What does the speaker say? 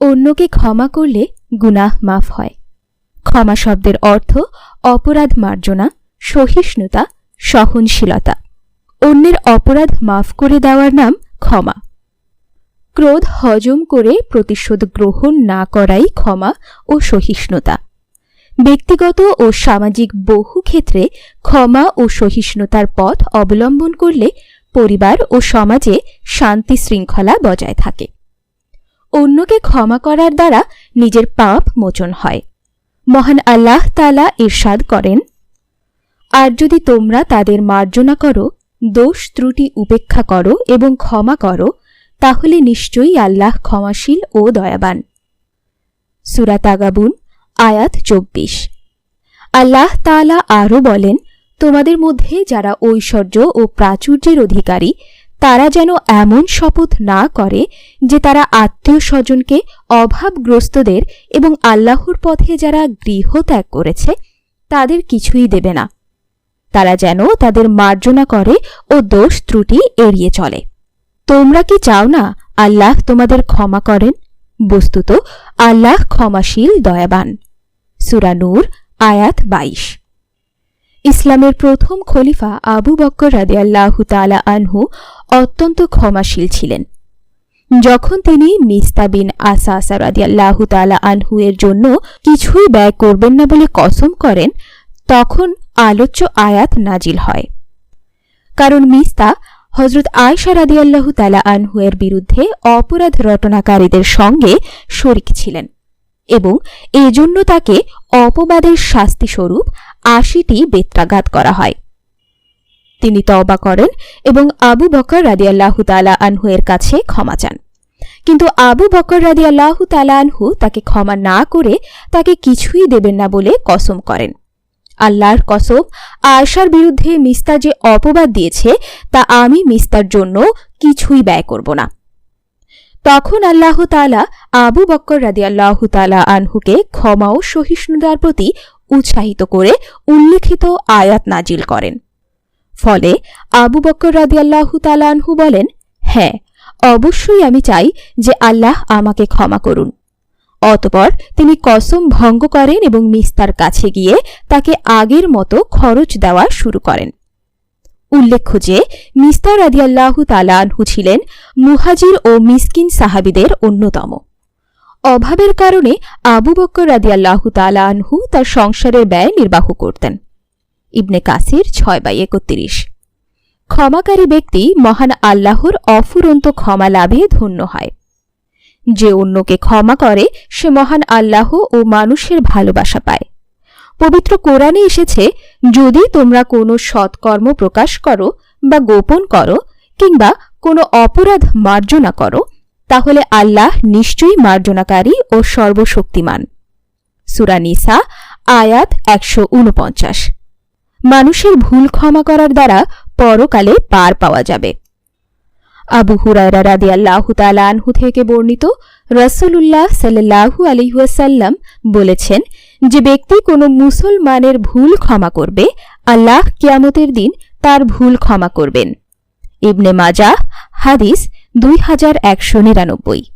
অন্যকে ক্ষমা করলে গুনাহ মাফ হয়। ক্ষমা শব্দের অর্থ অপরাধ মার্জনা, সহিষ্ণুতা, সহনশীলতা। অন্যের অপরাধ মাফ করে দেওয়ার নাম ক্ষমা। ক্রোধ হজম করে প্রতিশোধ গ্রহণ না করাই ক্ষমা ও সহিষ্ণুতা। ব্যক্তিগত ও সামাজিক বহু ক্ষেত্রে ক্ষমা ও সহিষ্ণুতার পথ অবলম্বন করলে পরিবার ও সমাজে শান্তি শৃঙ্খলা বজায় থাকে। অন্যকে ক্ষমা করার দ্বারা নিজের পাপ মোচন হয়। মহান আল্লাহ তালা ইরশাদ করেন, আর যদি তোমরা তাদের মার্জনা করো, দোষ ত্রুটি উপেক্ষা করো এবং ক্ষমা করো, তাহলে নিশ্চয়ই আল্লাহ ক্ষমাশীল ও দয়াবান। সুরাতাগাবুন আয়াত চব্বিশ। আল্লাহ তালা আরও বলেন, তোমাদের মধ্যে যারা ঐশ্বর্য ও প্রাচুর্যের অধিকারী তারা যেন এমন শপথ না করে যে তারা আত্মীয় স্বজনকে অভাবগ্রস্তদের এবং আল্লাহর পথে যারা গৃহ ত্যাগ করেছে, তাদের কিছুই দেবে না। তারা যেন তাদের মার্জনা করে ও দোষ ত্রুটি এড়িয়ে চলে। তোমরা কি চাও না আল্লাহ তোমাদের ক্ষমা করেন? বস্তুত, আল্লাহ ক্ষমাশীল, দয়াবান। সুরানুর আয়াত বাইশ। ইসলামের প্রথম খলিফা আবু বক্কর রাদিয়াল্লাহু তালা আনহু অত্যন্ত ক্ষমাশীল ছিলেন। যখন তিনি মিস্তা বিন আসা আসা রাদিয়াল্লাহু তালা আনহু এর জন্য কিছুই ব্যয় করবেন না বলে কসম করেন, তখন আলোচ্য আয়াত নাজিল হয়। কারণ মিস্তা হজরত আয়সা রাদিয়াল্লাহু তালা আনহু এর বিরুদ্ধে অপরাধ রটনাকারীদের সঙ্গে শরিক ছিলেন এবং এজন্য তাকে অপবাদের শাস্তিস্বরূপ আশিটি বেত্রাঘাত করা হয়। তিনি তওবা করেন এবং আবু বকর রাদিয়াল্লাহু তালা আনহু এর কাছে ক্ষমা চান। কিন্তু আবু বকর রাদিয়াল্লাহু তালা আনহু তাকে ক্ষমা না করে তাকে কিছুই দেবেন না বলে কসম করেন। আল্লাহর কসম আয়সার বিরুদ্ধে মিস্তা যে অপবাদ দিয়েছে, তা আমি মিস্তার জন্য কিছুই ব্যয় করব না। তখন আল্লাহ তালা আবু বক্কর রাদিয়াল্লাহ তালা আনহুকে ক্ষমা ও সহিষ্ণুতার প্রতি উৎসাহিত করে উল্লেখিত আয়াত নাজিল করেন। ফলে আবু বক্কর রাদিয়াল্লাহ তালা আনহু বলেন হ্যাঁ অবশ্যই আমি চাই যে আল্লাহ আমাকে ক্ষমা করুন। অতপর তিনি কসম ভঙ্গ করেন এবং মিস্তার কাছে গিয়ে তাকে আগের মতো খরচ দেওয়া শুরু করেন। উল্লেখ্য যে, মিস্তার রাদিয়াল্লাহু তালানহু ছিলেন মুহাজির ও মিসকিন সাহাবিদের অন্যতম। অভাবের কারণে আবু বক্কর রাদিয়াল্লাহু তালানহু তার সংসারের ব্যয় নির্বাহ করতেন। ইবনে কাসির ছয় বাই একত্রিশ। ক্ষমাকারী ব্যক্তি মহান আল্লাহর অফুরন্ত ক্ষমা লাভে ধন্য হয়। যে অন্যকে ক্ষমা করে, সে মহান আল্লাহ ও মানুষের ভালোবাসা পায়। পবিত্র কোরআনে এসেছে, যদি তোমরা কোনো সৎকর্ম প্রকাশ করো বা গোপন করো কিংবা কোনো অপরাধ মার্জনা করো তাহলে আল্লাহ নিশ্চয়ই মার্জনাকারী ও সর্বশক্তিমান। সুরানিসা আয়াত একশো উনপঞ্চাশ। মানুষের ভুল ক্ষমা করার দ্বারা পরকালে পার পাওয়া যাবে। আবু হুরায়রা রাদি আল্লাহ আনহু থেকে বর্ণিত রসুল্লাহ সাল্লাহু আলিহাসাল্লাম বলেছেন যে ব্যক্তি কোনো মুসলমানের ভুল ক্ষমা করবে, আল্লাহ কিয়ামতের দিন তার ভুল ক্ষমা করবেন। ইবনে মাজা হাদিস দুই হাজার একশো নিরানব্বই।